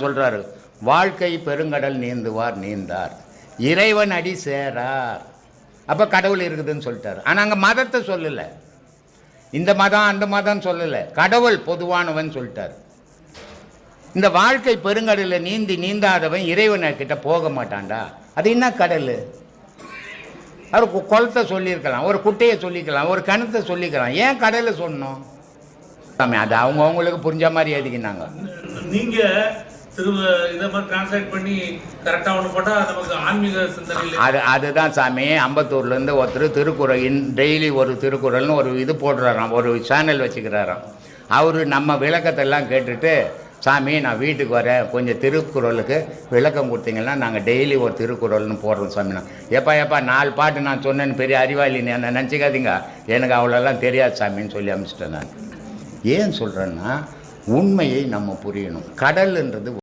சொல்றாரு வாழ்க்கை பெருங்கடல் நீந்துவார் நீந்தார். இறைவன் அடி சேரார். அப்ப கடவுள் இருக்குதுன்னு சொல்லிட்டாரு. ஆனா அங்க மதத்தை சொல்லல. இந்த மதம் அந்த மதம் சொல்லல. கடவுள் பொதுவானவன் சொல்லிட்டாரு. இந்த வாழ்க்கை பெருங்கடலில் நீந்தி நீந்தாதவன் இறைவன் கிட்ட போக மாட்டான்டா. அது என்ன கடல்? அவர் கு- குளத்தை சொல்லியிருக்கலாம் ஒரு குட்டையை சொல்லிக்கலாம் ஒரு கணத்தை சொல்லிக்கலாம் ஏன் கடலை சொன்னோம்? அது அவங்க அவங்களுக்கு புரிஞ்ச மாதிரி எழுதிக்கினாங்க நீங்கள் திரு இதை மாதிரி டிரான்ஸ்லேட் பண்ணி கரெக்டாக ஒன்று போட்டால் நமக்கு ஆன்மீக சிந்தனை அது அதுதான் சாமி. அம்பத்தூர்லேருந்து ஒருத்தர் திருக்குறள் டெய்லி ஒரு திருக்குறள்னு ஒரு இது போடுறாராம். ஒரு சேனல் வச்சுக்கிறாராம். அவர் நம்ம விளக்கத்தெல்லாம் கேட்டுட்டு சாமி நான் வீட்டுக்கு வரேன். கொஞ்சம் திருக்குறளுக்கு விளக்கம் கொடுத்தீங்கன்னா நாங்கள் டெய்லி ஒரு திருக்குறள்னு போடுறோம் சாமி. நான் எப்பா எப்பா நாலு பாட்டு நான் சொன்னேன்னு பெரிய அறிவாளி நீ என்ன நினச்சிக்காதீங்க. எனக்கு அவ்வளோலாம் தெரியாது சாமின்னு சொல்லி அனுப்பிச்சிட்டேன் நான். ஏன் சொல்கிறேன்னா உண்மையை நம்ம புரியணும். கடல்ன்றது